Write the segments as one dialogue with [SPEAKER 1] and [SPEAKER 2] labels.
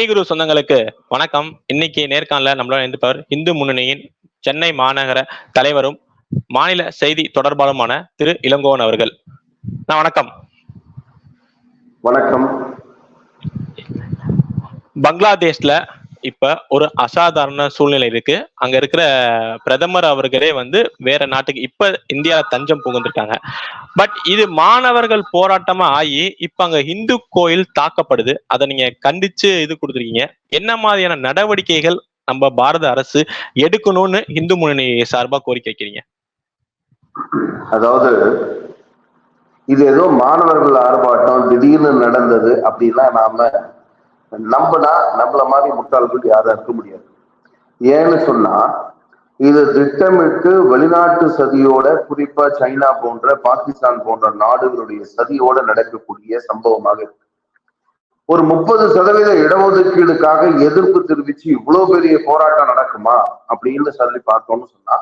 [SPEAKER 1] ஸ்ரீ குரு சொந்தங்களுக்கு வணக்கம். இன்னைக்கு நேர்காணல நம்மளோட இருந்தவர் இந்து முன்னணியின் சென்னை மாநகர தலைவரும் மாநில செய்தி தொடர்பாளருமான திரு இளங்கோவன் அவர்கள். நான் வணக்கம்.
[SPEAKER 2] வணக்கம்.
[SPEAKER 1] பங்களாதேஷ்ல இப்ப ஒரு அசாதாரண சூழ்நிலை இருக்கு. அங்க இருக்கிற பிரதமர் அவர்களே வந்து வேற நாட்டுக்கு இப்ப இந்தியா தஞ்சம் புகுந்திருக்காங்க பட் இது மாணவர்கள் போராட்டமா ஆகி இப்ப அங்க இந்து கோயில் தாக்கப்படுது. அதை நீங்க கண்டிச்சு இது கொடுத்துருக்கீங்க. என்ன மாதிரியான நடவடிக்கைகள் நம்ம பாரத அரசு எடுக்கணும்னு இந்து முன்னணி சார்பா கோரிக்கை வைக்கிறீங்க?
[SPEAKER 2] அதாவது இது ஏதோ மாணவர்கள் ஆர்ப்பாட்டம் திடீர்னு நடந்தது அப்படின்னா நாம நம்பினா நம்மள மாதிரி முட்டாள்கள் யாரும் இருக்க முடியாது. ஏன்னு சொன்னா இது திட்டமிட்டு வெளிநாட்டு சதியோட குறிப்பா சைனா போன்ற பாகிஸ்தான் போன்ற நாடுகளுடைய சதியோட நடக்கக்கூடிய சம்பவமாக இருக்கு. ஒரு முப்பது சதவீத இடஒதுக்கீடுக்காக எதிர்ப்பு தெரிவிச்சு இவ்வளவு பெரிய போராட்டம் நடக்குமா அப்படின்னு சொல்லி பார்த்தோம்னு சொன்னா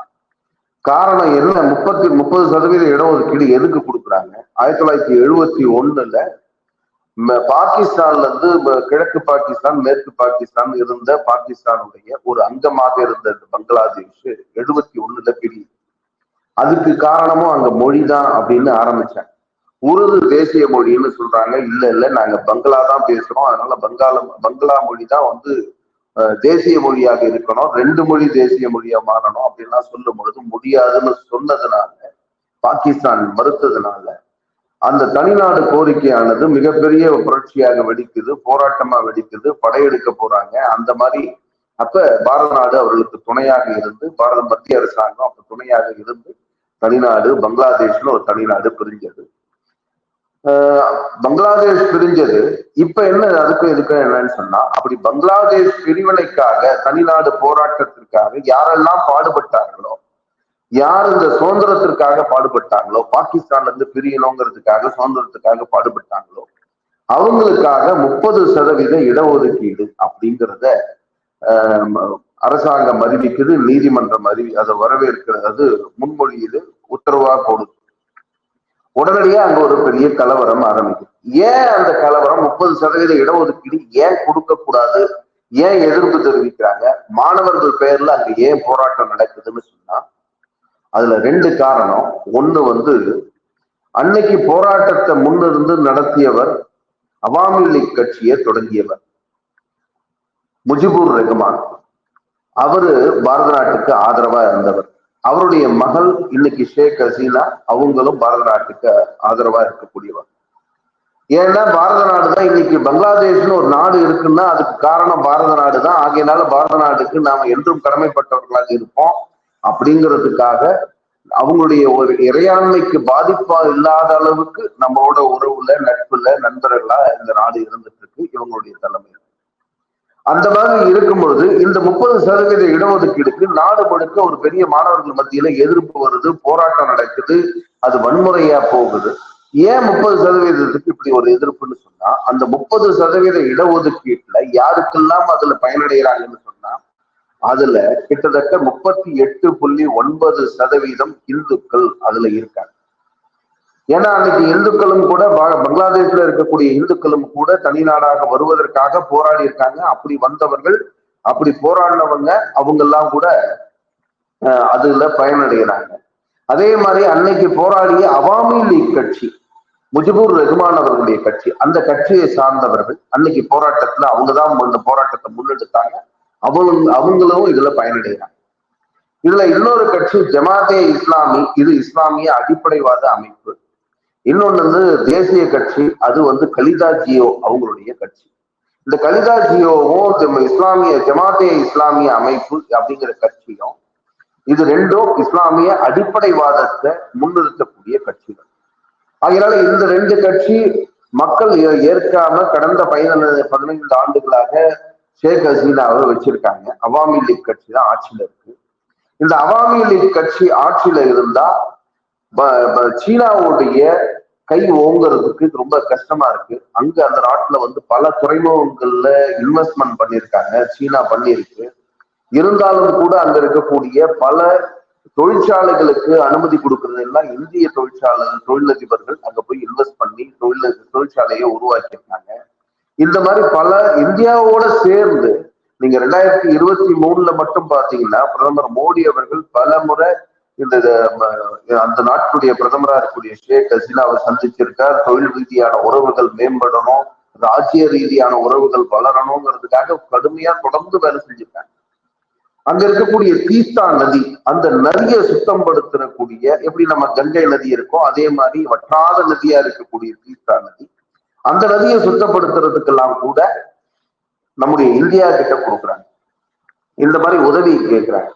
[SPEAKER 2] காரணம் என்ன? முப்பத்தி முப்பது சதவீத இடஒதுக்கீடு எதுக்கு கொடுக்குறாங்க? ஆயிரத்தி தொள்ளாயிரத்தி எழுபத்தி ஒண்ணுல பாகிஸ்தான்ல இருந்து கிழக்கு பாகிஸ்தான் மேற்கு பாகிஸ்தான் இருந்த பாகிஸ்தானுடைய ஒரு அங்கமாக இருந்த பங்களாதேஷ் எழுபத்தி ஒண்ணுல பிரியுது அதுக்கு காரணமும் அங்க மொழிதான் அப்படின்னு ஆரம்பிச்சாங்க. உருது தேசிய மொழின்னு சொல்றாங்க. இல்ல இல்ல நாங்க பங்களா தான் பேசுறோம். அதனால பங்காள பங்களா மொழி தான் வந்து தேசிய மொழியாக இருக்கணும். ரெண்டு மொழி தேசிய மொழியா மாறணும் அப்படின்லாம் சொல்லும் பொழுது முடியாதுன்னு சொன்னதுனால பாகிஸ்தான் மறுத்ததுனால அந்த தனிநாடு கோரிக்கையானது மிகப்பெரிய புரட்சியாக வெடிக்குது போராட்டமா வெடிக்குது படையெடுக்க போறாங்க. அந்த மாதிரி அப்ப பாரத நாடு அவர்களுக்கு துணையாக இருந்து பாரத மத்திய அரசாங்கம் அப்ப துணையாக இருந்து தனிநாடு பங்களாதேஷ்னு ஒரு தனிநாடு பிரிஞ்சது. ஆஹ் பங்களாதேஷ் பிரிஞ்சது. இப்ப என்ன அதுக்கும் இதுக்கும் என்னன்னு சொன்னா அப்படி பங்களாதேஷ் பிரிவினைக்காக தனிநாடு போராட்டத்திற்காக யாரெல்லாம் பாடுபட்டார்களோ யார் இந்த சுதந்திரத்திற்காக பாடுபட்டாங்களோ பாகிஸ்தான்ல இருந்து பிரியணுங்கிறதுக்காக சுதந்திரத்துக்காக பாடுபட்டாங்களோ அவங்களுக்காக முப்பது சதவீத இடஒதுக்கீடு அப்படிங்கிறத ஆஹ், அரசாங்கம் அறிவிக்குது நீதிமன்றம் அறிவி அதை வரவேற்கிறது. அது முன்மொழியுது உத்தரவா கொடுக்கும் உடனடியே அங்க ஒரு பெரிய கலவரம் ஆரம்பிக்கும் ஏன் அந்த கலவரம் முப்பது சதவீத இடஒதுக்கீடு ஏன் கொடுக்க கூடாது ஏன் எதிர்ப்பு தெரிவிக்கிறாங்க? மாணவர்கள் பெயர்ல அங்க ஏன் போராட்டம் நடக்குதுன்னு சொன்னா அதுல ரெண்டு காரணம். ஒண்ணு வந்து அன்னைக்கு போராட்டத்தை முன்னிருந்து நடத்தியவர் அவாமி லீக் கட்சியை தொடங்கியவர் முஜிபுர் ரஹ்மான். அவரு பாரத நாட்டுக்கு ஆதரவா இருந்தவர். அவருடைய மகள் இன்னைக்கு ஷேக் ஹசீனா அவங்களும் பாரத நாட்டுக்கு ஆதரவா இருக்கக்கூடியவர். ஏன்னா பாரத நாடு தான் இன்னைக்கு பங்களாதேஷ்னு ஒரு நாடு இருக்குன்னா அதுக்கு காரணம் பாரத நாடு தான் ஆகையினால பாரத நாட்டுக்கு நாம என்றும் கடமைப்பட்டவர்களாக இருப்போம். அப்படிங்கிறதுக்காக அவங்களுடைய ஒரு இறையாண்மைக்கு பாதிப்பா இல்லாத அளவுக்கு நம்மளோட உறவுல நட்புல நண்பர்களா இந்த நாடு இருந்துட்டு இருக்கு இவங்களுடைய தலைமை. அந்த மாதிரி இருக்கும் பொழுது இந்த முப்பது சதவீத இடஒதுக்கீடுக்கு நாடு முழுக்க ஒரு பெரிய மாணவர்கள் மத்தியில எதிர்ப்பு வருது போராட்டம் நடக்குது அது வன்முறையா போகுது. ஏன் முப்பது சதவீதத்துக்கு இப்படி ஒரு எதிர்ப்புன்னு சொன்னா அந்த முப்பது சதவீத இடஒதுக்கீட்டுல யாருக்கெல்லாம் அதுல பயனடைகிறாங்கன்னு சொன்னா அதுல கிட்டத்தட்ட முப்பத்தி எட்டு புள்ளி ஒன்பது சதவீதம் இந்துக்கள் அதுல இருக்காங்க. ஏன்னா அன்னைக்கு இந்துக்களும் கூட பங்களாதேஷ்ல இருக்கக்கூடிய இந்துக்களும் கூட தனி நாடாக வருவதற்காக போராடி இருக்காங்க. அப்படி வந்தவர்கள் அப்படி போராடினவங்க அவங்க எல்லாம் கூட அஹ், அதுல பயனடைகிறாங்க. அதே மாதிரி அன்னைக்கு போராடிய அவாமி லீக் கட்சி முஜிபுர் ரஹ்மான் அவர்களுடைய கட்சி அந்த கட்சியை சார்ந்தவர்கள் அன்னைக்கு போராட்டத்துல அவங்கதான் இந்த போராட்டத்தை முன்னெடுத்தாங்க. அவங்க அவங்களும் இதுல பயனடைகிறாங்க. இதுல இன்னொரு கட்சி ஜமாத்தே இஸ்லாமி இது இஸ்லாமிய அடிப்படைவாத அமைப்பு. இன்னொன்னு வந்து தேசிய கட்சி அது வந்து கலிதா ஜியோ அவங்களுடைய கட்சி. இந்த கலிதா ஜியோவும் இஸ்லாமிய ஜமாத்தே இஸ்லாமிய அமைப்பு அப்படிங்கிற கட்சியும் இது ரெண்டும் இஸ்லாமிய அடிப்படைவாதத்தை முன்னிறுத்தக்கூடிய கட்சிகள். அதனால இந்த ரெண்டு கட்சி மக்கள் ஏ- ஏற்காம கடந்த பதினைந்து பதினைந்து ஆண்டுகளாக ஷேக் ஹசீனாவை வச்சிருக்காங்க. அவாமி லீக் கட்சி தான் ஆட்சியில இருக்கு. இந்த அவாமி லீக் கட்சி ஆட்சியில இருந்தா சீனாவுடைய கை ஓங்குறதுக்கு இது ரொம்ப கஷ்டமா இருக்கு. அங்க அந்த நாட்டுல வந்து பல துறைமுகங்கள்ல இன்வெஸ்ட்மெண்ட் பண்ணியிருக்காங்க. சீனா பண்ணியிருக்கு. இருந்தாலும் கூட அங்க இருக்கக்கூடிய பல தொழிற்சாலைகளுக்கு அனுமதி கொடுக்கறது எல்லாம் இந்திய தொழிற்சாலை தொழிலதிபர்கள் அங்க போய் இன்வெஸ்ட் பண்ணி தொழில் தொழிற்சாலையை உருவாக்கியிருக்காங்க. இந்த மாதிரி பல இந்தியாவோட சேர்ந்து நீங்க ரெண்டாயிரத்தி இருபத்தி மூணுல மட்டும் பாத்தீங்கன்னா பிரதமர் மோடி அவர்கள் பல முறை இந்த அந்த நாட்டுடைய பிரதமரா இருக்கக்கூடிய ஷேக் ஹசீனாவை சந்திச்சிருக்கார். தொழில் ரீதியான உறவுகள் மேம்படணும் ராஜ்ய ரீதியான உறவுகள் வளரணுங்கிறதுக்காக கடுமையா தொடர்ந்து வேலை செஞ்சிருக்காங்க. அங்க இருக்கக்கூடிய தீஸ்தா நதி அந்த நதியை சுத்தம் படுத்தக்கூடிய எப்படி நம்ம கங்கை நதி இருக்கோ அதே மாதிரி வற்றாத நதியா இருக்கக்கூடிய தீஸ்தா நதி அந்த நதியை சுத்தப்படுத்துறதுக்கெல்லாம் கூட நம்முடைய இந்தியா கிட்ட கொடுக்குறாங்க. இந்த மாதிரி உதவி கேட்கிறாங்க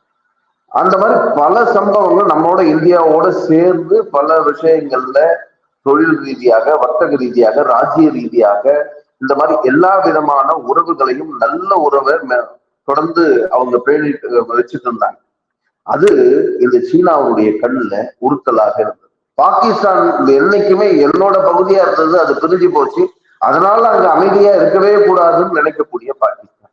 [SPEAKER 2] அந்த மாதிரி பல சம்பவங்கள் நம்மளோட இந்தியாவோட சேர்ந்து பல விஷயங்கள்ல தொழில் ரீதியாக வர்த்தக ரீதியாக ராஜ்ய ரீதியாக இந்த மாதிரி எல்லா விதமான உறவுகளையும் நல்ல உறவை மே- தொடர்ந்து அவங்க பேணிட்டு வச்சுட்டு இருந்தாங்க. அது இந்த சீனாவுடைய கண்ணுல உறுத்தலாக இருந்தது. பாகிஸ்தான் என்னைக்குமே என்னோட பகுதியா இருந்தது அது பிரிஞ்சு போச்சு. அதனால அங்க அமைதியா இருக்கவே கூடாதுன்னு நினைக்கக்கூடிய பாகிஸ்தான்.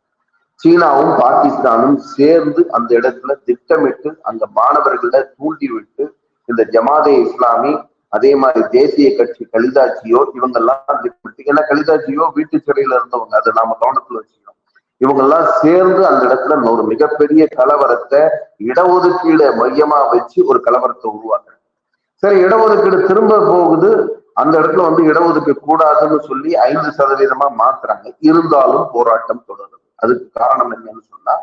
[SPEAKER 2] சீனாவும் பாகிஸ்தானும் சேர்ந்து அந்த இடத்துல திட்டமிட்டு அந்த மாணவர்களை தூண்டி விட்டு இந்த ஜமாதே இஸ்லாமி அதே மாதிரி தேசிய கட்சி கலிதாச்சியோ இவங்கெல்லாம் திட்டமிட்டு ஏன்னா கலிதாச்சியோ வீட்டு சிறையில இருந்தவங்க அதை நாம கவனத்துல வச்சுக்கணும். இவங்கெல்லாம் சேர்ந்து அந்த இடத்துல ஒரு மிகப்பெரிய கலவரத்தை இடஒதுக்கீடு மையமா வச்சு ஒரு கலவரத்தை உருவாக்குறாங்க. சரி இடஒதுக்கீடு திரும்ப போகுது. அந்த இடத்துல வந்து இடஒதுக்க கூடாதுன்னு சொல்லி ஐந்து சதவீதமா மாத்துறாங்க. இருந்தாலும் போராட்டம் தொடருது. அதுக்கு காரணம் என்னன்னு சொன்னா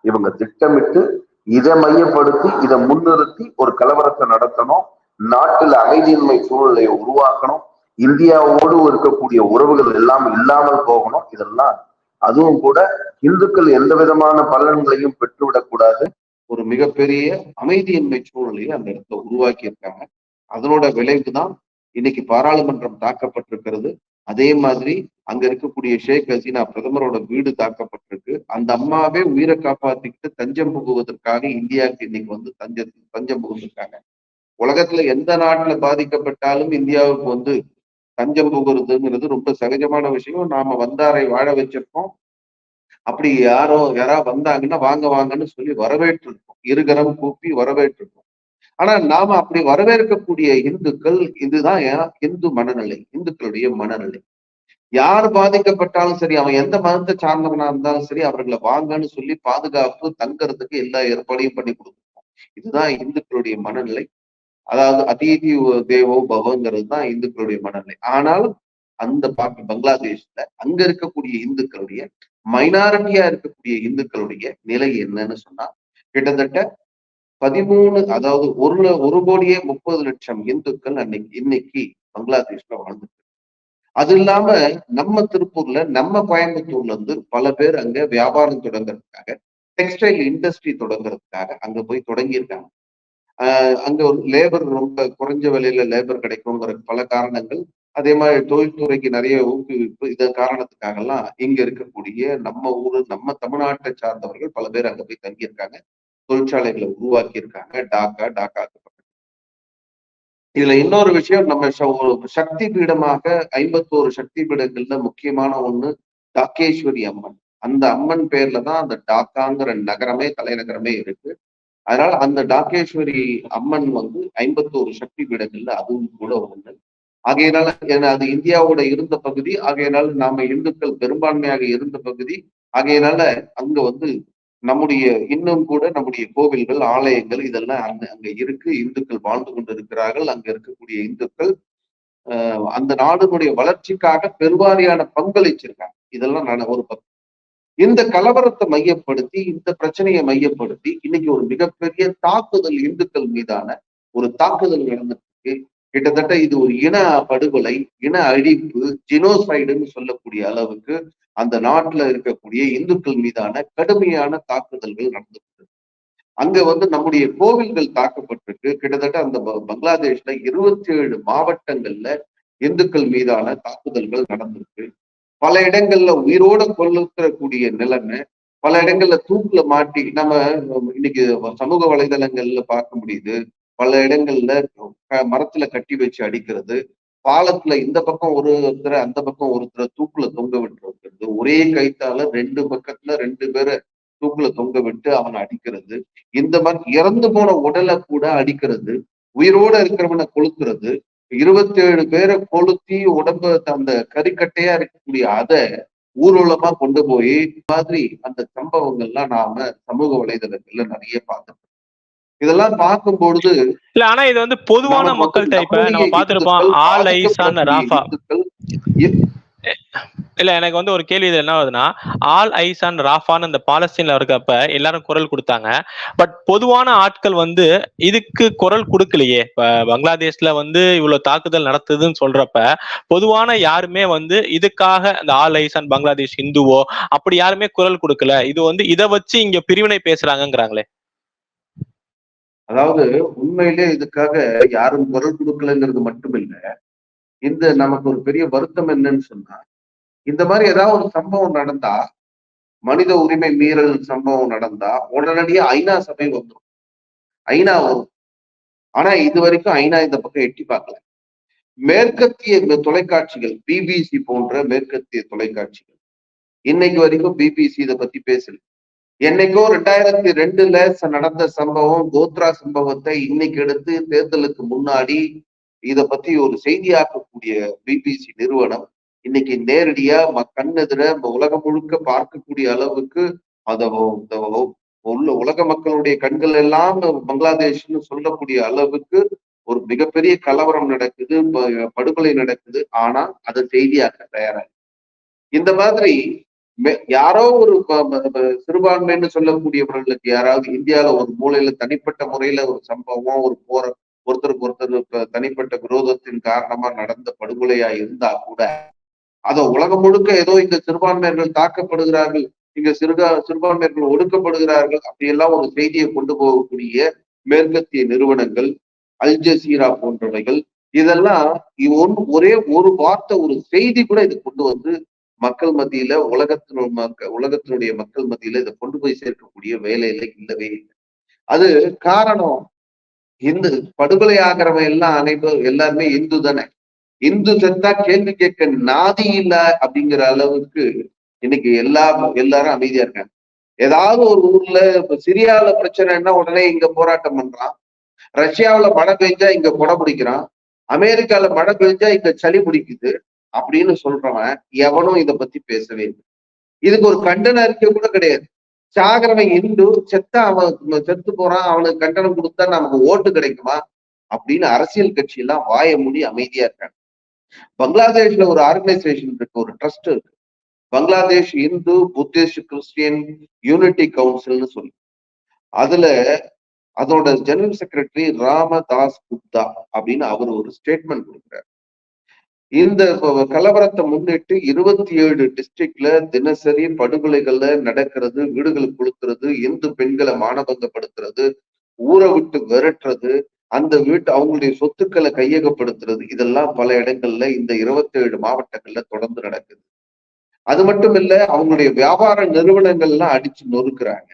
[SPEAKER 2] இவங்க திட்டமிட்டு இதை மையப்படுத்தி இதை முன்னிறுத்தி ஒரு கலவரத்தை நடத்தணும். நாட்டில் அமைதியின்மை சூழ்நிலையை உருவாக்கணும். இந்தியாவோடு இருக்கக்கூடிய உறவுகள் எல்லாம் இல்லாமல் போகணும். இதெல்லாம் அதுவும் கூட இந்துக்கள் எந்த விதமான பலன்களையும் பெற்றுவிடக்கூடாது. ஒரு மிகப்பெரிய அமைதியின்மை சூழ்நிலையை அந்த இடத்துல உருவாக்கி இருக்காங்க அதனோட விளைவு தான் இன்னைக்கு பாராளுமன்றம் தாக்கப்பட்டிருக்கிறது. அதே மாதிரி அங்க இருக்கக்கூடிய ஷேக் ஹசீனா பிரதமரோட வீடு தாக்கப்பட்டிருக்கு. அந்த அம்மாவே உயிரை காப்பாத்திக்கிட்டு தஞ்சம் புகுவதற்காக இந்தியாவுக்கு இன்னைக்கு வந்து தஞ்ச தஞ்சம் புகுந்திருக்காங்க. உலகத்துல எந்த நாட்டுல பாதிக்கப்பட்டாலும் இந்தியாவுக்கு வந்து தஞ்சம் புகுறதுங்கிறது ரொம்ப சகஜமான விஷயம். நாம வந்தாரை வாழ வச்சிருக்கோம். அப்படி யாரோ யாரா வந்தாங்கன்னா வாங்க வாங்கன்னு சொல்லி வரவேற்றிருக்கோம். இருகரம் கூப்பி வரவேற்றிருக்கோம். ஆனா நாம அப்படி வரவேற்கக்கூடிய இந்துக்கள் இதுதான் இந்து மனநிலை இந்துக்களுடைய மனநிலை. யார் பாதிக்கப்பட்டாலும் சரி அவன் எந்த மதத்தை சார்ந்தவனா இருந்தாலும் சரி அவர்களை வாங்கன்னு சொல்லி பாதுகாப்பு தங்கறதுக்கு எல்லா ஏற்பாடையும் பண்ணி கொடுக்கணும் இதுதான் இந்துக்களுடைய மனநிலை. அதாவது அதிதி தேவோ பவங்கிறது தான் இந்துக்களுடைய மனநிலை. ஆனாலும் அந்த பாட்டு பங்களாதேஷ்ல அங்க இருக்கக்கூடிய இந்துக்களுடைய மைனாரிட்டியா இருக்கக்கூடிய இந்துக்களுடைய நிலை என்னன்னு சொன்னா கிட்டத்தட்ட பதிமூணு அதாவது ஒரு ஒரு கோடியே முப்பது லட்சம் இந்துக்கள் அன்னைக்கு இன்னைக்கு பங்களாதேஷ்ல வாழ்ந்துட்டு அது இல்லாம நம்ம திருப்பூர்ல நம்ம கோயம்புத்தூர்ல இருந்து பல பேர் அங்க வியாபாரம் தொடங்குறதுக்காக டெக்ஸ்டைல் இண்டஸ்ட்ரி தொடங்குறதுக்காக அங்க போய் தொடங்கியிருக்காங்க. ஆஹ் அங்க ஒரு லேபர் ரொம்ப குறைஞ்ச விலையில லேபர் கிடைக்குங்கிற பல காரணங்கள் அதே மாதிரி தொழில்துறைக்கு நிறைய ஊக்குவிப்பு இதன் காரணத்துக்காக எல்லாம் இங்க இருக்கக்கூடிய நம்ம ஊரு நம்ம தமிழ்நாட்டை சார்ந்தவர்கள் பல பேர் அங்க போய் தங்கியிருக்காங்க. தொழிற்சாலைகளை உருவாக்கி இருக்காங்க டாக்கா டாக்கா இதுல இன்னொரு விஷயம் நம்ம ச- ஒரு சக்தி பீடமாக ஐம்பத்தோரு சக்தி பீடங்கள்ல முக்கியமான ஒண்ணு டாக்கேஸ்வரி அம்மன். அந்த அம்மன் பேர்ல தான் அந்த டாக்காங்கிற நகரமே தலைநகரமே இருக்கு. அதனால அந்த டாக்கேஸ்வரி அம்மன் வந்து ஐம்பத்தோரு சக்தி பீடங்கள்ல அதுவும் கூட ஒண்ணு. ஆகையினால ஏன்னா அது இந்தியாவோட இருந்த பகுதி ஆகையினால நாம இந்துக்கள் பெரும்பான்மையாக இருந்த பகுதி ஆகையினால அங்க வந்து நம்முடைய இன்னும் கூட நம்முடைய கோவில்கள் ஆலயங்கள் இதெல்லாம் அங்க அங்க இருக்கு. இந்துக்கள் வாழ்ந்து கொண்டு இருக்கிறார்கள் அங்க இருக்கக்கூடிய இந்துக்கள் அந்த நாடுகளுடைய வளர்ச்சிக்காக பெருவாரியான பங்களிச்சிருக்காங்க இதெல்லாம் நான் ஒரு பக்கம். இந்த கலவரத்தை மையப்படுத்தி இந்த பிரச்சனையை மையப்படுத்தி இன்னைக்கு ஒரு மிகப்பெரிய தாக்குதல் இந்துக்கள் மீதான ஒரு தாக்குதல் நடந்துருக்கு. கிட்டத்தட்ட இது ஒரு இன படுகொலை இன அழிப்பு ஜினோசைடுன்னு சொல்லக்கூடிய அளவுக்கு அந்த நாட்டுல இருக்கக்கூடிய இந்துக்கள் மீதான கடுமையான தாக்குதல்கள் நடந்து அங்க வந்து நம்முடைய கோவில்கள் தாக்கப்பட்டிருக்கு. கிட்டத்தட்ட அந்த பங்களாதேஷ்ல இருபத்தி ஏழு மாவட்டங்கள்ல இந்துக்கள் மீதான தாக்குதல்கள் நடந்திருக்கு. பல இடங்கள்ல உயிரோட கொல்லுத்தரக்கூடிய நிலைமை பல இடங்கள்ல தூக்குல மாட்டி நம்ம இன்னைக்கு சமூக வலைதளங்கள்ல பார்க்க முடியுது. பல இடங்கள்ல மரத்துல கட்டி வச்சு அடிக்கிறது. பாலத்துல இந்த பக்கம் ஒரு ஒருத்தரை அந்த பக்கம் ஒருத்தரை தூக்குல தொங்க விட்டுறது ஒரே கைத்தால ரெண்டு பக்கத்துல ரெண்டு பேரை தூக்குல தொங்க விட்டு அவனை அடிக்கிறது. இந்த மாதிரி இறந்து போன உடலை கூட அடிக்கிறது. உயிரோட இருக்கிறவனை கொளுத்துறது. இருபத்தி ஏழு பேரை கொளுத்தி உடம்பு அந்த கறிக்கட்டையா இருக்கக்கூடிய அதை ஊர்வலமா கொண்டு போய் இந்த மாதிரி அந்த சம்பவங்கள்லாம் நாம சமூக வலைதளங்கள்ல நிறைய பார்த்திருக்கோம். இதெல்லாம் பார்க்கும் பொழுது
[SPEAKER 1] இல்ல ஆனா இது வந்து பொதுவான மக்கள்கிட்ட இப்ப நம்ம பார்த்திருப்போம்
[SPEAKER 2] இந்துக்கள்,
[SPEAKER 1] ஆல் ஐசான்
[SPEAKER 2] பாதிக்கப்படக்கூடிய
[SPEAKER 1] ராஃபா. இல்ல எனக்கு வந்து ஒரு கேள்வி இது என்ன ஆகுதுன்னா ஆல் ஐசான் ராஃபான்னு இந்த பாலஸ்தீன்ல இருக்கப்ப எல்லாரும் குரல் கொடுத்தாங்க. பட் பொதுவான ஆட்கள் வந்து இதுக்கு குரல் கொடுக்கலையே. இப்ப பங்களாதேஷ்ல வந்து இவ்வளவு தாக்குதல் நடத்துதுன்னு சொல்றப்ப பொதுவான யாருமே வந்து இதுக்காக இந்த ஆல் ஐசான் பங்களாதேஷ் இந்துவோ அப்படி யாருமே குரல் கொடுக்கல. இது வந்து இதை வச்சு இங்க பிரிவினை பேசுறாங்கங்கிறாங்களே.
[SPEAKER 2] அதாவது உண்மையிலே இதுக்காக யாரும் குரல் கொடுக்கலங்கிறது மட்டும் இந்த நமக்கு ஒரு பெரிய வருத்தம் என்னன்னு சொன்னா இந்த மாதிரி ஏதாவது ஒரு சம்பவம் நடந்தா மனித உரிமை மீறல் சம்பவம் நடந்தா உடனடியா ஐநா சபை வந்துடும் ஐநா வரும். ஆனா இது வரைக்கும் ஐநா இந்த பக்கம் எட்டி பார்க்கல. மேற்கத்திய இந்த தொலைக்காட்சிகள் பிபிசி போன்ற மேற்கத்திய தொலைக்காட்சிகள். இன்னைக்கு வரைக்கும் பிபிசி இதை பத்தி பேசல. என்னைக்கோ ரெண்டாயிரத்தி ரெண்டுல நடந்த சம்பவம் கோத்ரா சம்பவத்தை இன்னைக்கு எடுத்து தேர்தலுக்கு முன்னாடி இத பத்தி ஒரு செய்தியாக்கக்கூடிய பிபிசி நிறுவனம் இன்னைக்கு நேரடியா ம- கண்ணெதிர உலகம் முழுக்க பார்க்கக்கூடிய அளவுக்கு அத இந்த உள்ள உலக மக்களுடைய கண்கள் எல்லாம் பங்களாதேஷ்னு சொல்லக்கூடிய அளவுக்கு ஒரு மிகப்பெரிய கலவரம் நடக்குது படுகொலை நடக்குது. ஆனா அதை செய்தியாக்க தயாராக இந்த மாதிரி யாரோ ஒரு சிறுபான்மைன்னு சொல்லக்கூடியவர்களுக்கு யாராவது இந்தியால ஒரு மூலையில தனிப்பட்ட முறையில ஒரு சம்பவம் ஒரு போற ஒருத்தருக்கு ஒருத்தர் தனிப்பட்ட விரோதத்தின் காரணமா நடந்த படுகொலையா இருந்தா கூட அத உலகம் முழுக்க ஏதோ இங்க சிறுபான்மையர்கள் தாக்கப்படுகிறார்கள் இங்க சிறுகா சிறுபான்மையர்கள் ஒடுக்கப்படுகிறார்கள் அப்படியெல்லாம் ஒரு செய்தியை கொண்டு போகக்கூடிய மேற்கத்திய நிறுவனங்கள் அல் ஜசீரா போன்றவைகள் இதெல்லாம் இ- ஒரே ஒரு வார்த்தை ஒரு செய்தி கூட இது கொண்டு வந்து மக்கள் மத்தியில உலகத்தினு மக்க உலகத்தினுடைய மக்கள் மத்தியில இதை கொண்டு போய் சேர்க்கக்கூடிய வேலையில இல்லவே இல்லை. அது காரணம் இந்து படுகொலை ஆகிறவன் எல்லாம் அனைவரும் எல்லாருமே இந்து தானே. இந்து செத்தா கேள்வி கேட்க நாதி இல்ல அப்படிங்கிற அளவுக்கு இன்னைக்கு எல்லா எல்லாரும் அமைதியா இருக்காங்க. ஏதாவது ஒரு ஊர்ல இப்ப சிரியால பிரச்சனைன்னா உடனே இங்க போராட்டம் பண்றான். ரஷ்யாவுல மழை பெஞ்சா இங்க கொடை பிடிக்கிறான். அமெரிக்கால மழை பெஞ்சா இங்க சளி பிடிக்குது. அப்படின்னு சொல்றவன் எவனும் இத பத்தி பேசவே இல்லை. இதுக்கு ஒரு கண்டன அறிக்கை கூட கிடையாது. சாகிறவன் இந்து செத்தா அவன் செத்து போறான் அவனுக்கு கண்டனம் கொடுத்தா நமக்கு ஓட்டு கிடைக்குமா? அப்படின்னு அரசியல் கட்சி எல்லாம் வாய மூடி அமைதியா இருக்காங்க. பங்களாதேஷ்ல ஒரு ஆர்கனைசேஷன் இருக்கு ஒரு ட்ரஸ்ட் இருக்கு. Bangladesh Hindu Buddhist Christian unity கவுன்சில்னு சொல்லி. அதுல அதோட ஜெனரல் செக்ரட்டரி ராமதாஸ் குப்தா அப்படின்னு அவர் ஒரு ஸ்டேட்மெண்ட் கொடுக்குறாரு. இந்த கலவரத்தை முன்னிட்டு இருபத்தி ஏழு டிஸ்ட்ரிக்ட்ல தினசரி படுகொலைகள்ல நடக்கிறது வீடுகளுக்கு கொடுக்கறது இந்து பெண்களை மானபங்கப்படுத்துறது ஊரை விட்டு விரட்டுறது அந்த வீட்டு அவங்களுடைய சொத்துக்களை கையகப்படுத்துறது இதெல்லாம் பல இடங்கள்ல இந்த இருபத்தி ஏழு மாவட்டங்கள்ல தொடர்ந்து நடக்குது. அது மட்டும் இல்ல அவங்களுடைய வியாபார நிறுவனங்கள்லாம் அடிச்சு நொறுக்குறாங்க.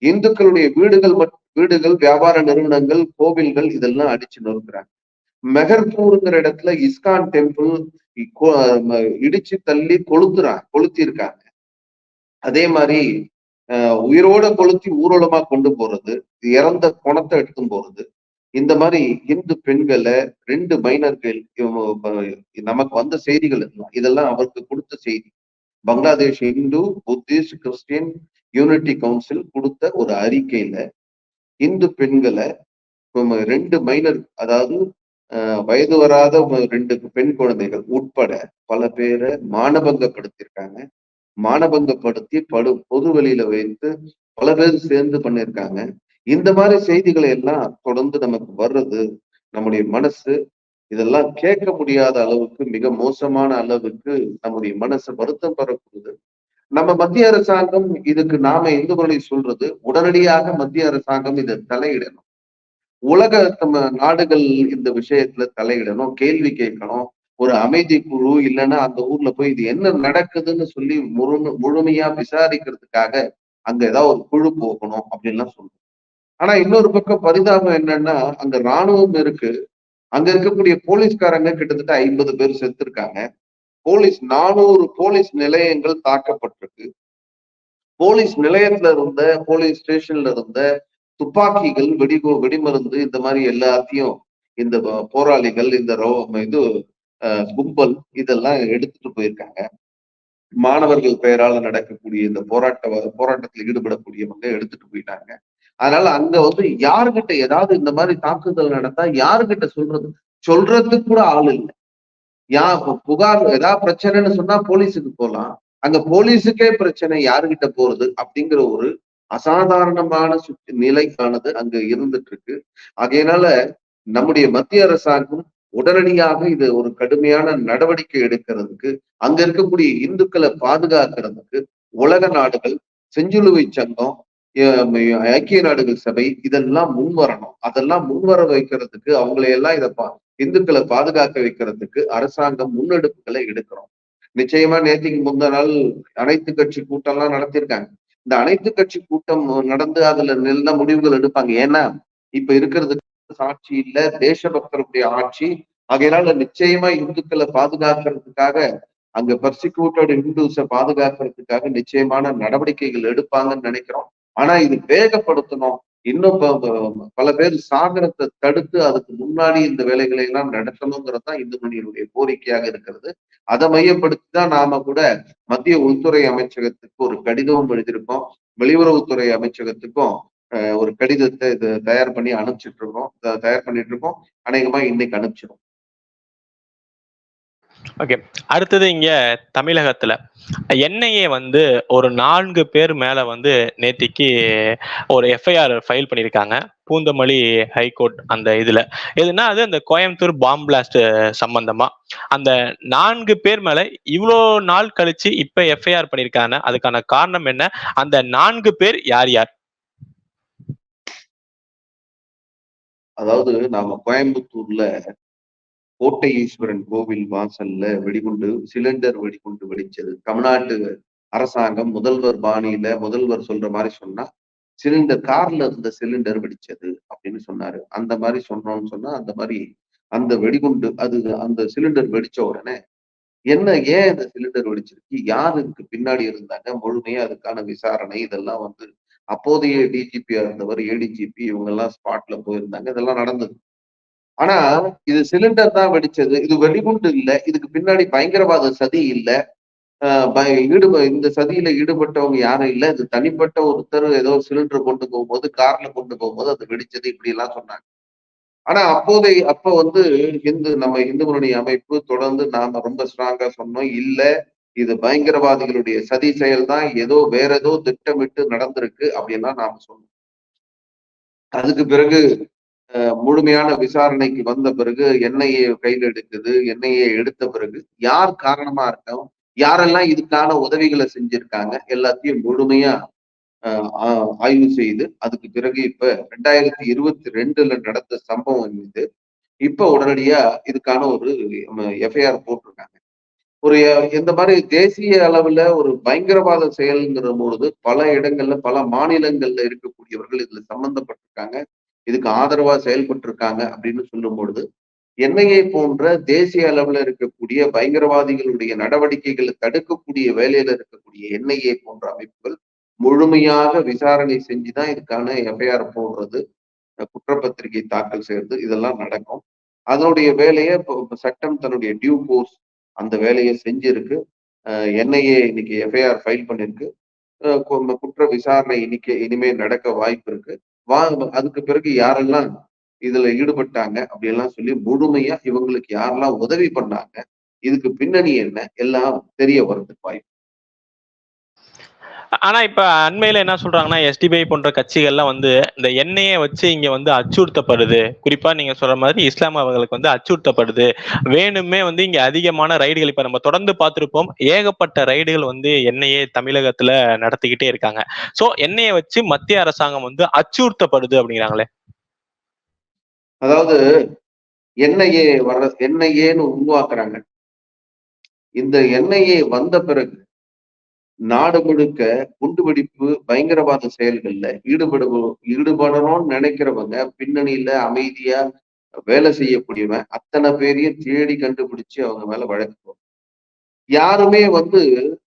[SPEAKER 2] இந்துக்களுடைய வீடுகள் மட்- வீடுகள் வியாபார நிறுவனங்கள் கோவில்கள் இதெல்லாம் அடிச்சு நொறுக்குறாங்க. மெஹர்பூருங்கிற இடத்துல இஸ்கான் டெம்பிள் இடிச்சு தள்ளி கொளுத்துறாங்க கொளுத்திருக்காங்க அதே மாதிரி உயிரோட கொளுத்தி ஊர்வலமா கொண்டு போறது இறந்த குணத்தை எடுத்து போறது. இந்த மாதிரி இந்து பெண்களை ரெண்டு மைனர்கள் நமக்கு வந்த செய்திகள் இதெல்லாம் இதெல்லாம் அவருக்கு கொடுத்த செய்தி. Bangladesh Hindu Buddhist Christian unity council கொடுத்த ஒரு அறிக்கையில இந்து பெண்களை ரெண்டு மைனர் அதாவது வயது வராத ரெண்டு பெண் குழந்தைகள் உட்பட பல பேரை மானபங்கப்படுத்தியிருக்காங்க. மானபங்கப்படுத்தி படு பொது வெளியில வைத்து பல பேர் சேர்ந்து பண்ணியிருக்காங்க. இந்த மாதிரி செய்திகளை எல்லாம் தொடர்ந்து நமக்கு வர்றது நம்முடைய மனசு. இதெல்லாம் கேட்க முடியாத அளவுக்கு மிக மோசமான அளவுக்கு நம்முடைய மனசு வருத்தம் பெறக்கூடியது நம்ம மத்திய அரசாங்கம் இதுக்கு நாம இந்துக்களை சொல்றது? உடனடியாக மத்திய அரசாங்கம் இதை தலையிடணும். உலக நம்ம நாடுகள் இந்த விஷயத்துல தலையிடணும் கேள்வி கேட்கணும். ஒரு அமைதி குழு இல்லைன்னா அந்த ஊர்ல போய் இது என்ன நடக்குதுன்னு சொல்லி முழு முழுமையா விசாரிக்கிறதுக்காக அங்க ஏதாவது ஒரு குழு போகணும் அப்படின்லாம் சொல்றோம். ஆனா இன்னொரு பக்கம் பரிதாபம் என்னன்னா அங்க ராணுவம் இருக்கு. அங்க இருக்கக்கூடிய போலீஸ்காரங்க கிட்டத்தட்ட ஐம்பது பேர் செத்துருக்காங்க. போலீஸ் நானூறு போலீஸ் நிலையங்கள் தாக்கப்பட்டிருக்கு. போலீஸ் நிலையத்துல இருந்த போலீஸ் ஸ்டேஷன்ல இருந்த துப்பாக்கிகள் வெடிகோ வெடிமருந்து இந்த மாதிரி எல்லாத்தையும் இந்த போராளிகள் இந்த ரோ- இது அஹ், கும்பல் இதெல்லாம் எடுத்துட்டு போயிருக்காங்க. மாணவர்கள் பெயரால நடக்கக்கூடிய இந்த போராட்ட போராட்டத்தில் ஈடுபடக்கூடியவங்க எடுத்துட்டு போயிட்டாங்க. அதனால அங்க வந்து யாருகிட்ட ஏதாவது இந்த மாதிரி தாக்குதல் நடந்தா யாருகிட்ட சொல்றது? சொல்றதுக்கு கூட ஆள் இல்லை. யா புகார் ஏதாவது பிரச்சனைன்னு சொன்னா போலீஸுக்கு போலாம். அங்க போலீஸுக்கே பிரச்சனை யாருகிட்ட போறது? அப்படிங்கிற ஒரு அசாதாரணமான சுற்று நிலைக்கானது அங்க இருந்துட்டு இருக்கு ஆகையினால நம்முடைய மத்திய அரசாங்கம் உடனடியாக இது ஒரு கடுமையான நடவடிக்கை எடுக்கிறதுக்கு அங்க இருக்கக்கூடிய இந்துக்களை பாதுகாக்கிறதுக்கு உலக நாடுகள் செஞ்சிலுவை சங்கம் ஐக்கிய நாடுகள் சபை இதெல்லாம் முன்வரணும். அதெல்லாம் முன்வர வைக்கிறதுக்கு அவங்களையெல்லாம் இதை பா இந்துக்களை பாதுகாக்க வைக்கிறதுக்கு அரசாங்கம் முன்னெடுப்புகளை எடுக்கிறோம். நிச்சயமா நேற்றுக்கு முந்த நாள் அனைத்து கட்சி கூட்டம்லாம் நடத்தியிருக்காங்க. இந்த அனைத்து கட்சி கூட்டம் நடந்து அதுல நல்ல முடிவுகள் எடுப்பாங்க. ஏன்னா இப்ப இருக்கிறது ஆட்சி இல்ல. தேசபக்தருடைய ஆட்சி. ஆகையினால நிச்சயமா இந்துக்களை பாதுகாக்கிறதுக்காக அங்க பர்சிக்யூட்டட் இந்துஸை பாதுகாக்கிறதுக்காக நிச்சயமான நடவடிக்கைகள் எடுப்பாங்கன்னு நினைக்கிறோம். ஆனா இது வேகப்படுத்தணும். இன்னும் பல பேர் சாகரத்தை தடுத்து அதுக்கு முன்னாடி இந்த வேலைகளை எல்லாம் நடத்தணுங்கிறது தான் இந்து மணியனுடைய கோரிக்கையாக இருக்கிறது. அதை மையப்படுத்தி தான் நாம கூட மத்திய உள்துறை அமைச்சகத்துக்கு ஒரு கடிதமும் எழுதியிருக்கோம். வெளியுறவுத்துறை அமைச்சகத்துக்கும் ஒரு கடிதத்தை இது தயார் பண்ணி அனுப்பிச்சிட்டு இருக்கோம். தயார் பண்ணிட்டு இருக்கோம். அநேகமா இன்னைக்கு அனுப்பிச்சிடும்
[SPEAKER 1] ஓகே அடுத்தது இங்க தமிழகத்துல என்ஐஏ வந்து ஒரு நான்கு பேர் மேல வந்து நேத்திக்கு ஒரு எஃப்ஐஆர் ஃபைல் பண்ணியிருக்காங்க பூந்தமல்லி ஹைகோர்ட் அந்த இதுல. எதுனா அது அந்த கோயம்புத்தூர் பாம்பு பிளாஸ்ட் சம்பந்தமா. அந்த நான்கு பேர் மேல இவ்வளோ நாள் கழிச்சு இப்ப எஃப்ஐஆர் பண்ணியிருக்காங்க அதுக்கான காரணம் என்ன? அந்த நான்கு பேர் யார் யார்?
[SPEAKER 2] அதாவது நாம கோயம்புத்தூர்ல கோட்டை ஈஸ்வரன் கோவில் வாசல்ல வெடிகுண்டு சிலிண்டர் வெடிகுண்டு வெடிச்சது. தமிழ்நாட்டு அரசாங்கம் முதல்வர் பாணியில முதல்வர் சொல்ற மாதிரி சொன்னா சிலிண்டர் கார்ல இருந்த சிலிண்டர் வெடிச்சது அப்படின்னு சொன்னாரு. அந்த மாதிரி சொன்னோம்னு சொன்னா அந்த மாதிரி அந்த வெடிகுண்டு அது அந்த சிலிண்டர் வெடிச்ச உடனே என்ன ஏன் இந்த சிலிண்டர் வெடிச்சிருக்கு? யாருக்கு பின்னாடி இருந்தாங்க? முழுமையா அதுக்கான விசாரணை இதெல்லாம் வந்து அப்போதைய டிஜிபியா இருந்தவர் ஏடிஜிபி இவங்க எல்லாம் ஸ்பாட்ல போயிருந்தாங்க. இதெல்லாம் நடந்தது. ஆனா இது சிலிண்டர் தான் வெடிச்சது. இது வெடிகுண்டு இல்ல. இதுக்கு பின்னாடி பயங்கரவாத சதி இல்ல. ஆஹ் ஈடுப இந்த சதியில ஈடுபட்டவங்க யாரும் இல்லை. இது தனிப்பட்ட ஒருத்தர் ஏதோ சிலிண்டர் கொண்டு போகும்போது கார்ல கொண்டு போகும்போது அது வெடிச்சது இப்படி எல்லாம் சொன்னாங்க. ஆனா அப்போதை அப்ப வந்து இந்து நம்ம இந்து முன்னணி அமைப்பு தொடர்ந்து நாம ரொம்ப ஸ்ட்ராங்கா சொன்னோம். இல்ல இது பயங்கரவாதிகளுடைய சதி செயல் தான் ஏதோ வேற ஏதோ திட்டமிட்டு நடந்திருக்கு அப்படின்னா நாம சொன்னோம். அதுக்கு பிறகு முழுமையான விசாரணைக்கு வந்த பிறகு என்ஐஏ கையில் எடுக்குது என்ஐஏ எடுத்த பிறகு யார் காரணமா இருக்கோம் யாரெல்லாம் இதுக்கான உதவிகளை செஞ்சிருக்காங்க எல்லாத்தையும் முழுமையா ஆ- ஆய்வு செய்து அதுக்கு பிறகு இப்ப ரெண்டாயிரத்தி இருபத்தி ரெண்டுல நடந்த சம்பவம் இது. இப்ப உடனடியா இதுக்கான ஒரு எஃப்ஐஆர் போட்டிருக்காங்க. ஒரு இந்த மாதிரி தேசிய அளவுல ஒரு பயங்கரவாத செயல்ங்கிற பொழுது பல இடங்கள்ல பல மாநிலங்கள்ல இருக்கக்கூடியவர்கள் இதுல சம்பந்தப்பட்டிருக்காங்க. இதுக்கு ஆதரவா செயல்பட்டிருக்காங்க அப்படின்னு சொல்லும் பொழுது என்ஐஏ போன்ற தேசிய அளவில் இருக்கக்கூடிய பயங்கரவாதிகளுடைய நடவடிக்கைகளை தடுக்கக்கூடிய வேலையில இருக்கக்கூடிய என்ஐஏ போன்ற அமைப்புகள் முழுமையாக விசாரணை செஞ்சுதான் இதுக்கான எஃப்ஐஆர் போடுறது குற்றப்பத்திரிகை தாக்கல் செய்யறது இதெல்லாம் நடக்கும். அதனுடைய வேலையை இப்போ சட்டம் தன்னுடைய டியூ கோர்ஸ் அந்த வேலையை செஞ்சிருக்கு. என்ஐஏ இன்னைக்கு எஃப்ஐஆர் ஃபைல் பண்ணிருக்கு. குற்ற விசாரணை இன்னைக்கு இனிமே நடக்க வாய்ப்பு இருக்கு. வா அதுக்கு பிறகு யாரெல்லாம் இதுல ஈடுபட்டாங்க அப்படியெல்லாம் சொல்லி முழுமையா இவங்களுக்கு யாரெல்லாம் உதவி பண்ணாங்க இதுக்கு பின்னணி என்ன? எல்லாம் தெரிய வர்றதுக்கு வாய்ப்பு
[SPEAKER 1] ஆனா இப்ப அண்மையில என்ன சொல்றாங்கன்னா எஸ்டிபிஐ போன்ற கட்சிகள்லாம் வந்து இந்த எண்ணெயை வச்சு இங்க வந்து அச்சுறுத்தப்படுது. குறிப்பா நீங்க சொல்ற மாதிரி இஸ்லாம் அவர்களுக்கு வந்து அச்சுறுத்தப்படுது. வேணுமே வந்து இங்க அதிகமான ரைடுகள் இப்ப நம்ம தொடர்ந்து பார்த்திருப்போம் ஏகப்பட்ட ரைடுகள் வந்து எண்ணெயை தமிழகத்துல நடத்திக்கிட்டே இருக்காங்க. சோ எண்ணெயை வச்சு மத்திய அரசாங்கம் வந்து அச்சுறுத்தப்படுது அப்படிங்கிறாங்களே.
[SPEAKER 2] அதாவது என்ஐஏ வர்ற என்ஐஏன்னு உருவாக்குறாங்க. இந்த என்ஐஏ வந்த பிறகு நாடு முழுக்க குண்டுவெடிப்பு பயங்கரவாத செயல்கள்ல ஈடுபடு ஈடுபடணும்னு நினைக்கிறவங்க பின்னணியில அமைதியா வேலை செய்யக்கூடியவன் அத்தனை பேரையும் தேடி கண்டுபிடிச்சு அவங்க மேல வழக்கு போடும் யாருமே வந்து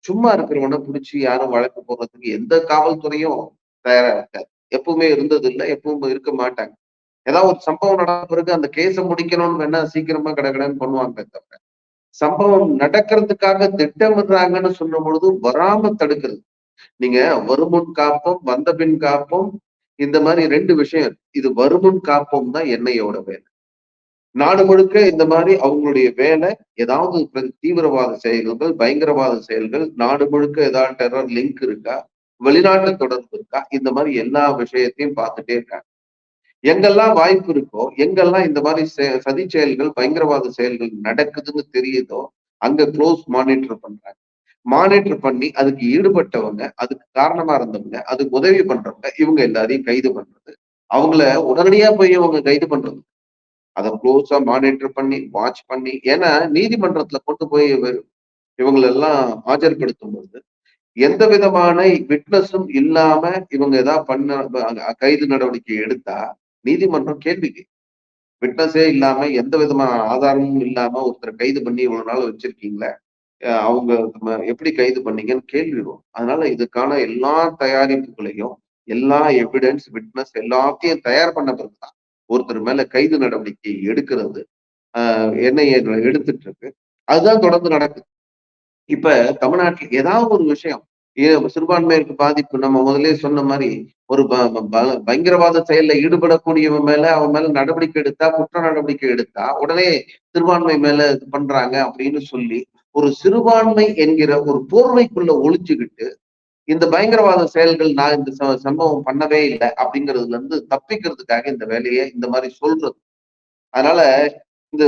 [SPEAKER 2] சும்மா இருக்கிறவனை பிடிச்சி யாரும் வழக்கு போடுறதுக்கு எந்த காவல்துறையும் தயாரா இருக்காது. எப்பவுமே இருந்தது இல்லை எப்பவும் இருக்க மாட்டாங்க. ஏதாவது ஒரு சம்பவம் நடந்த பிறகு அந்த கேஸை முடிக்கணும்னு வேணா சீக்கிரமா கடகடன்னு பண்ணுவாங்க தவிர சம்பவம் நடக்கிறதுக்காக திட்டமிடுறாங்கன்னு சொல்லும் பொழுது வராம தடுக்கிறது. நீங்க வருமுன் காப்பம் வந்த பின் காப்பம் இந்த மாதிரி ரெண்டு விஷயம் இது வருமுன் காப்போம் தான் எண்ணெயோட வேலை. நாடு முழுக்க இந்த மாதிரி அவங்களுடைய வேலை ஏதாவது தீவிரவாத செயல்கள் பயங்கரவாத செயல்கள் நாடு முழுக்க ஏதாவது டெரர் லிங்க் இருக்கா? வெளிநாட்டு தொடர்பு இருக்கா? இந்த மாதிரி எல்லா விஷயத்தையும் பார்த்துட்டே இருக்காங்க. எங்கெல்லாம் வாய்ப்பு இருக்கோ எங்கெல்லாம் இந்த மாதிரி சதி செயல்கள் பயங்கரவாத செயல்கள் நடக்குதுன்னு தெரியுதோ அங்க க்ளோஸ் மானிட்டர் பண்றாங்க. மானிட்டர் பண்ணி அதுக்கு ஈடுபட்டவங்க அதுக்கு காரணமா இருந்தவங்க அதுக்கு உதவி பண்றவங்க இவங்க எல்லாரையும் கைது பண்றது. அவங்கள உடனடியா போய் அவங்க கைது பண்றது. அதை க்ளோஸா மானிட்டர் பண்ணி வாட்ச் பண்ணி ஏன்னா நீதிமன்றத்துல கொண்டு போய் இவங்களெல்லாம் ஆஜர்படுத்தும் பொழுது எந்த விதமான விட்னஸும் இல்லாம இவங்க ஏதாவது பண்ண கைது நடவடிக்கை எடுத்தா நீதிமன்றம் கேள்வி விட்னஸே இல்லாம எந்த விதமான ஆதாரமும் இல்லாம ஒருத்தரை கைது பண்ணி இவ்வளவு நாள் வச்சிருக்கீங்களே அவங்க எப்படி கைது பண்ணீங்கன்னு கேள்வி வரும். அதனால இதுக்கான எல்லா தயாரிப்புகளையும் எல்லா எவிடன்ஸ் விட்னஸ் எல்லாத்தையும் தயார் பண்ண பிறகுதான் ஒருத்தர் மேல கைது நடவடிக்கை எடுக்கிறது ஆஹ் என்ஐஏ எடுத்துட்டு இருக்கு. அதுதான் தொடர்ந்து நடக்குது. இப்ப தமிழ்நாட்டில் ஏதாவது ஒரு விஷயம் சிறுபான்மையருக்கு பாதிப்பு. நம்ம முதலே சொன்ன மாதிரி ஒரு ப- ப- பயங்கரவாத செயல்ல ஈடுபடக்கூடியவன் மேல அவன் மேல நடவடிக்கை எடுத்தா குற்ற நடவடிக்கை எடுத்தா உடனே சிறுபான்மை மேல இது பண்றாங்க அப்படின்னு சொல்லி ஒரு சிறுபான்மை என்கிற ஒரு போர்வைக்குள்ள ஒழிச்சுக்கிட்டு இந்த பயங்கரவாத செயல்கள் நான் இந்த ச- சம்பவம் பண்ணவே இல்லை அப்படிங்கிறதுல இருந்து தப்பிக்கிறதுக்காக இந்த வேலையை இந்த மாதிரி சொல்றது. அதனால இந்த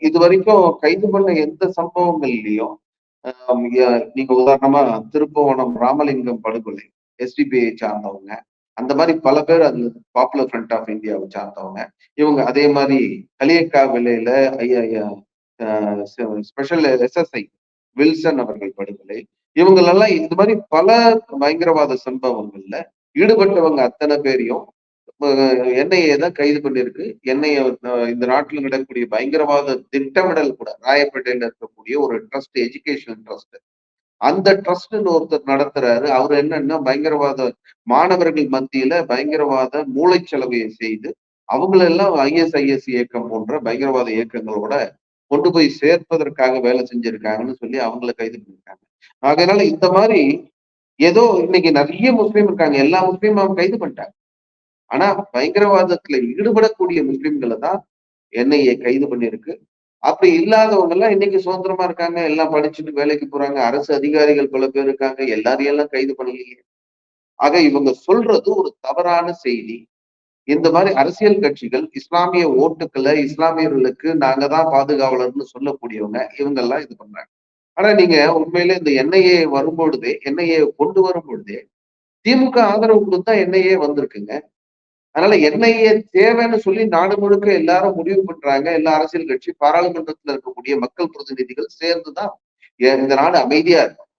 [SPEAKER 2] இது வரைக்கும் கைது பண்ண எந்த சம்பவங்கள்லயும் நீங்க உதாரணமா திருப்புவனம் ராமலிங்கம் படுகொலை எஸ்டிபிஐ சார்ந்தவங்க. அந்த மாதிரி பல பேர் அதுல பாப்புலர் ஃப்ரண்ட் ஆஃப் இந்தியாவை சார்ந்தவங்க. இவங்க அதே மாதிரி கலியக்கா விலையில ஐயா ஸ்பெஷல் எஸ்எஸ்ஐ வில்சன் அவர்கள் படுகொலை. இவங்களெல்லாம் இந்த மாதிரி பல பயங்கரவாத சம்பவங்கள்ல ஈடுபட்டவங்க அத்தனை பேரையும் என்ஐஏ தான் கைது பண்ணியிருக்கு. என்ஐஏ இந்த நாட்டில் நடக்கக்கூடிய பயங்கரவாத திட்டமிடல் கூட ராயப்பேட்டையில இருக்கக்கூடிய ஒரு ட்ரஸ்ட் எஜுகேஷன் ட்ரஸ்ட் அந்த ட்ரஸ்ட்னு ஒருத்தர் நடத்துறாரு. அவர் என்னன்னா பயங்கரவாத மாணவர்கள் மத்தியில பயங்கரவாத மூளைச்சலவையை செய்து அவங்களெல்லாம் ஐஎஸ்ஐஎஸ் இயக்கம் போன்ற பயங்கரவாத இயக்கங்களோட கொண்டு போய் சேர்ப்பதற்காக வேலை செஞ்சிருக்காங்கன்னு சொல்லி அவங்கள கைது பண்ணிருக்காங்க அதனால இந்த மாதிரி ஏதோ இன்னைக்கு நிறைய முஸ்லீம் இருக்காங்க. எல்லா முஸ்லீமும் அவங்க கைது பண்ணிட்டாங்க. ஆனா பயங்கரவாதத்துல ஈடுபடக்கூடிய முஸ்லிம்களை தான் என்ஐஏ கைது பண்ணிருக்கு அப்படி இல்லாதவங்க எல்லாம் இன்னைக்கு சுதந்திரமா இருக்காங்க எல்லாம் படிச்சுட்டு வேலைக்கு போறாங்க அரசு அதிகாரிகள் பல பேர் இருக்காங்க எல்லாரையும் எல்லாம் கைது பண்ணலையே. ஆக இவங்க சொல்றது ஒரு தவறான செய்தி. இந்த மாதிரி அரசியல் கட்சிகள் இஸ்லாமிய ஓட்டுக்களை இஸ்லாமியர்களுக்கு நாங்க தான் பாதுகாவலர்னு சொல்லக்கூடியவங்க இவங்க எல்லாம் இது பண்றாங்க. ஆனா நீங்க உண்மையில இந்த என்ஐஏ வரும்பொழுதே என்ஐஏ கொண்டு வரும் பொழுதே திமுக ஆதரவு கொடுத்தா என்ஐஏ வந்திருக்குங்க. அதனால என்ஐஏ தேவைன்னு சொல்லி நாடு முழுக்க எல்லாரும் முடிவு பண்றாங்க. எல்லா அரசியல் கட்சி பாராளுமன்றத்துல இருக்கக்கூடிய மக்கள் பிரதிநிதிகள் சேர்ந்துதான் இந்த நாடு அமைதியா இருக்கும்.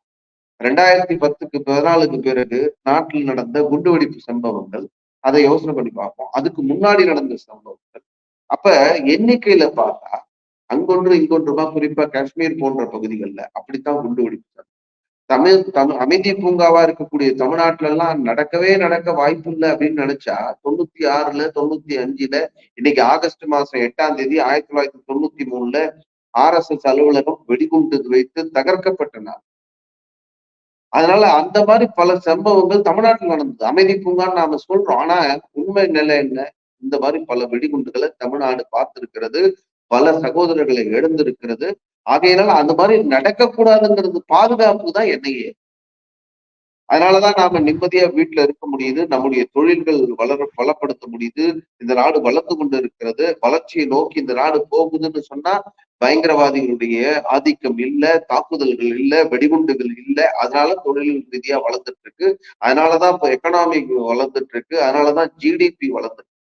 [SPEAKER 2] ரெண்டாயிரத்தி பத்துக்கு பதினாலுக்கு பிறகு நாட்டில் நடந்த குண்டுவெடிப்பு சம்பவங்கள் அதை யோசனை பண்ணி பார்ப்போம். அதுக்கு முன்னாடி நடந்த சம்பவங்கள். அப்ப எண்ணிக்கையில பார்த்தா அங்கொன்று இங்கொன்றுமா குறிப்பா காஷ்மீர் போன்ற பகுதிகளில் அப்படித்தான் குண்டு வெடிப்பு தமிழ் தமிழ் அமைதி பூங்காவா இருக்கக்கூடிய தமிழ்நாட்டுல எல்லாம் நடக்கவே நடக்க வாய்ப்பு இல்லை அப்படின்னு நினைச்சா தொண்ணூத்தி ஆறுல தொண்ணூத்தி அஞ்சுல இன்னைக்கு ஆகஸ்ட் மாசம் எட்டாம் தேதி ஆயிரத்தி தொள்ளாயிரத்தி தொண்ணூத்தி மூணுல ஆர் எஸ் எஸ் அலுவலகம் வெடிகுண்டு வைத்து தகர்க்கப்பட்ட நாள். அதனால அந்த மாதிரி பல சம்பவங்கள் தமிழ்நாட்டில் நடந்தது. அமைதி பூங்கான்னு நாம சொல்றோம். ஆனா உண்மை நிலை என்ன? இந்த மாதிரி பல வெடிகுண்டுகளை தமிழ்நாடு பார்த்திருக்கிறது. பல சகோதரர்களை இழந்திருக்கிறது ஆகையினால அந்த மாதிரி நடக்கக்கூடாதுங்கிறது பாதுகாப்பு தான் என்னையே. அதனாலதான் நாம நிம்மதியா வீட்டுல இருக்க முடியுது நம்முடைய தொழில்கள் வளர பலப்படுத்த முடியுது இந்த நாடு வளர்ந்து கொண்டு இருக்கிறது வளர்ச்சியை நோக்கி இந்த நாடு போகுதுன்னு சொன்னா பயங்கரவாதிகளுடைய ஆதிக்கம் இல்ல தாக்குதல்கள் இல்ல வெடிகுண்டுகள் இல்ல அதனால தொழில் ரீதியா வளர்ந்துட்டு இருக்கு அதனாலதான் இப்ப எக்கனாமி வளர்ந்துட்டு இருக்கு அதனாலதான் ஜிடிபி வளர்ந்துட்டு இருக்கு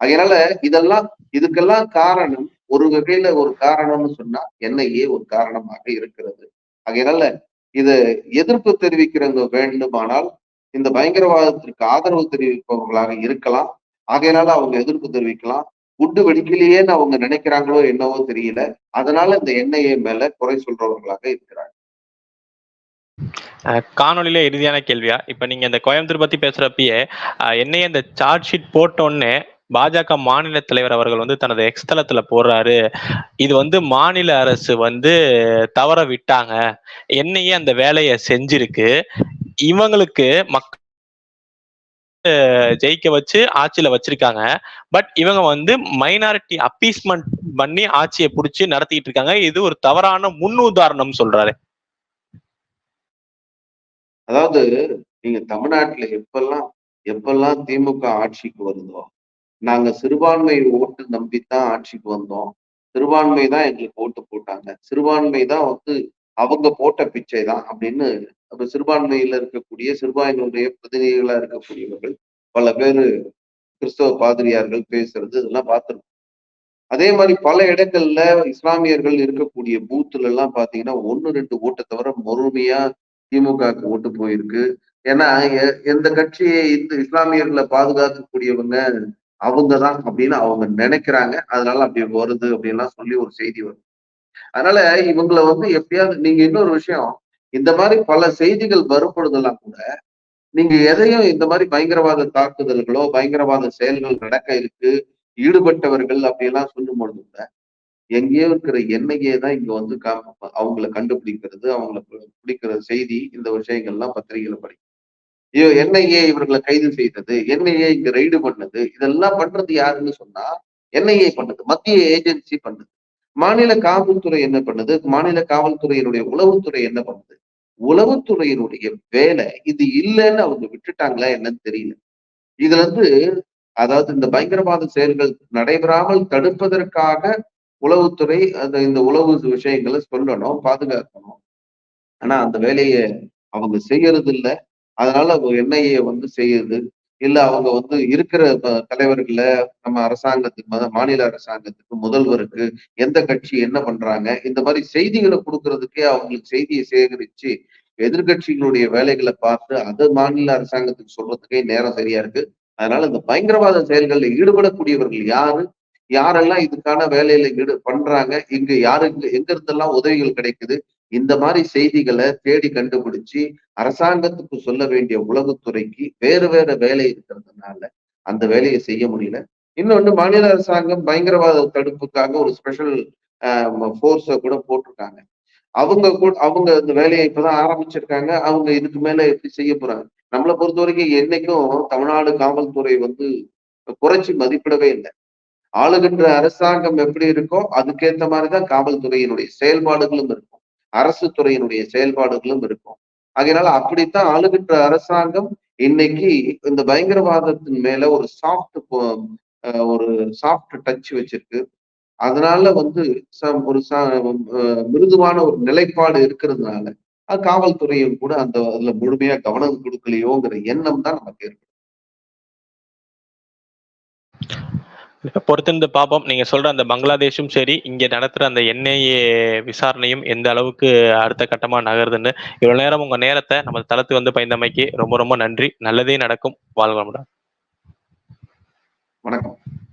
[SPEAKER 2] அதனால இதெல்லாம் இதுக்கெல்லாம் காரணம் ஒரு வகையில ஒரு காரணம்னு சொன்னா என்ஐஏ ஒரு காரணமாக இருக்கிறது. ஆகையினால இத எதிர்ப்பு தெரிவிக்கிறவங்க வேண்டுமானால் இந்த பயங்கரவாதத்திற்கு ஆதரவு தெரிவிப்பவர்களாக இருக்கலாம். ஆகையினால அவங்க எதிர்ப்பு தெரிவிக்கலாம். குண்டு வெடிக்கலையேன்னு அவங்க நினைக்கிறாங்களோ என்னவோ தெரியல. அதனால இந்த என்ஐஏ மேல குறை சொல்றவர்களாக இருக்கிறாங்க.
[SPEAKER 1] அஹ் இறுதியான கேள்வியா? இப்ப நீங்க இந்த கோயம்புத்தூர் பத்தி பேசுறப்பயே அஹ் என்னைய இந்த சார்ஜ் ஷீட் போட்டோன்னு பாஜக மாநில தலைவர் அவர்கள் வந்து தனது எக்ஸ்தலத்துல போடுறாரு இது வந்து மாநில அரசு வந்து தவற விட்டாங்க. என்னையே அந்த வேலையை செஞ்சிருக்கு. இவங்களுக்கு மக் ஜெயிக்க வச்சு ஆட்சியில வச்சிருக்காங்க. பட் இவங்க வந்து மைனாரிட்டி அப்பீஸ்மெண்ட் பண்ணி ஆட்சியை புடிச்சு நடத்திட்டு இருக்காங்க. இது ஒரு தவறான முன்னுதாரணம் சொல்றாரு.
[SPEAKER 2] அதாவது நீங்க தமிழ்நாட்டுல எப்பெல்லாம் எப்பெல்லாம் திமுக ஆட்சிக்கு வருதோ நாங்க சிறுபான்மை ஓட்டு நம்பித்தான் ஆட்சிக்கு வந்தோம். சிறுபான்மை தான் எங்களுக்கு ஓட்டு போட்டாங்க. சிறுபான்மை தான் வந்து அவங்க போட்ட பிச்சை தான் அப்படின்னு அப்ப சிறுபான்மையில இருக்கக்கூடிய சிறுபான்மையினுடைய பிரதிநிதிகளா இருக்கக்கூடியவர்கள் பல பேரு கிறிஸ்தவ பாதிரியார்கள் பேசுறது இதெல்லாம் பார்த்திருக்கோம். அதே மாதிரி பல இடங்கள்ல இஸ்லாமியர்கள் இருக்கக்கூடிய பூத்துல எல்லாம் பாத்தீங்கன்னா ஒன்னு ரெண்டு ஓட்டை தவிர முழுமையா திமுகவுக்கு ஓட்டு போயிருக்கு. ஏன்னா எ- எந்த கட்சியை இந்த இஸ்லாமியர்களை பாதுகாக்கக்கூடியவங்க அவங்க தான் அப்படின்னு அவங்க நினைக்கிறாங்க. அதனால அப்படி வருது அப்படின்லாம் சொல்லி ஒரு செய்தி வரும். அதனால இவங்களை வந்து எப்படியாவது நீங்க இன்னொரு விஷயம் இந்த மாதிரி பல செய்திகள் வரும் பொழுதெல்லாம் கூட நீங்க எதையும் இந்த மாதிரி பயங்கரவாத தாக்குதல்களோ பயங்கரவாத செயல்கள் நடக்க இருக்கு ஈடுபட்டவர்கள் அப்படியெல்லாம் சொல்லும் பொழுது கூட எங்கேயோ இருக்கிற எண்ணெயே தான் இங்க வந்து கா- அவங்கள கண்டுபிடிக்கிறது அவங்கள பிடிக்கிற செய்தி இந்த விஷயங்கள்லாம் பத்திரிகையில படிக்கும். என்ஐஏ இவர்களை கைது செய்தது என்ஐஏ இங்க ரெய்டு பண்ணது இதெல்லாம் பண்றது யாருன்னு சொன்னா என்ஐஏ பண்ணுது மத்திய ஏஜென்சி பண்ணுது. மாநில காவல்துறை என்ன பண்ணுது? மாநில காவல்துறையினுடைய உளவுத்துறை என்ன பண்ணுது? உளவுத்துறையினுடைய வேலை இது இல்லைன்னு அவங்க விட்டுட்டாங்களா என்னன்னு தெரியல. இதுல இருந்து அதாவது இந்த பயங்கரவாத செயல்கள் நடைபெறாமல் தடுப்பதற்காக உளவுத்துறை அந்த இந்த உளவு விஷயங்களை சொல்லணும் பாதுகாக்கணும். ஆனா அந்த வேலையை அவங்க செய்யறது இல்லை அதனால என்ஐஏ வந்து செய்யுது. இல்ல அவங்க வந்து இருக்கிற ப- தலைவர்கள நம்ம அரசாங்கத்துக்கு மாநில அரசாங்கத்துக்கு முதல்வருக்கு எந்த கட்சி என்ன பண்றாங்க இந்த மாதிரி செய்திகளை கொடுக்கறதுக்கே அவங்களுக்கு செய்தியை சேகரிச்சு எதிர்கட்சிகளுடைய வேலைகளை பார்த்து அது மாநில அரசாங்கத்துக்கு சொல்றதுக்கே நேரம் சரியா இருக்கு. அதனால இந்த பயங்கரவாத செயல்களில் ஈடுபடக்கூடியவர்கள் யாரு? யாரெல்லாம் இதுக்கான வேலையில ஈடு பண்றாங்க? இங்க யாருக்கு எங்க இருந்தெல்லாம் உதவிகள் கிடைக்குது? இந்த மாதிரி செய்திகளை தேடி கண்டுபிடிச்சு அரசாங்கத்துக்கு சொல்ல வேண்டிய உளவுத்துறைக்கு வேறு வேற வேலை இருக்கிறதுனால அந்த வேலையை செய்ய முடியல. இன்னொன்னு மாநில அரசாங்கம் பயங்கரவாத தடுப்புக்காக ஒரு ஸ்பெஷல் ஃபோர்ஸை கூட போட்டிருக்காங்க. அவங்க கூட அவங்க இந்த வேலையை இப்பதான் ஆரம்பிச்சிருக்காங்க. அவங்க இதுக்கு மேல எப்படி செய்ய போறாங்க? நம்மளை பொறுத்த வரைக்கும் என்னைக்கும் தமிழ்நாடு காவல்துறை வந்து குறைச்சி மதிப்பிடவே இல்லை. ஆளுகின்ற அரசாங்கம் எப்படி இருக்கோ அதுக்கேற்ற மாதிரிதான் காவல்துறையினுடைய செயல்பாடுகளும் இருக்கும். அரசு துறையினுடைய செயல்பாடுகளும் இருக்கும். ஆகையினால அப்படித்தான் ஆளுகின்ற அரசாங்கம் இன்னைக்கு இந்த பயங்கரவாதத்தின் மேல ஒரு சாஃப்ட் ஒரு சாஃப்ட் டச் வச்சிருக்கு. அதனால வந்து ச- ஒரு மிருதுவான ஒரு நிலைப்பாடு இருக்கிறதுனால அது காவல்துறையும் கூட அந்த அதுல முழுமையா கவனம் கொடுக்கலையோங்கிற எண்ணம் தான் நமக்கு இருக்கு
[SPEAKER 1] பொறுத்திருந்து பார்ப்போம். நீங்க சொல்ற அந்த பங்களாதேஷும் சரி இங்க நடத்துற அந்த என்ஐஏ விசாரணையும் எந்த அளவுக்கு அடுத்த கட்டமா நகருதுன்னு இவ்வளவு நேரம் உங்க நேரத்தை நம்ம தளத்து வந்து பயந்தமைக்கு ரொம்ப ரொம்ப நன்றி. நல்லதே நடக்கும். வாழ்க
[SPEAKER 2] வணக்கம்.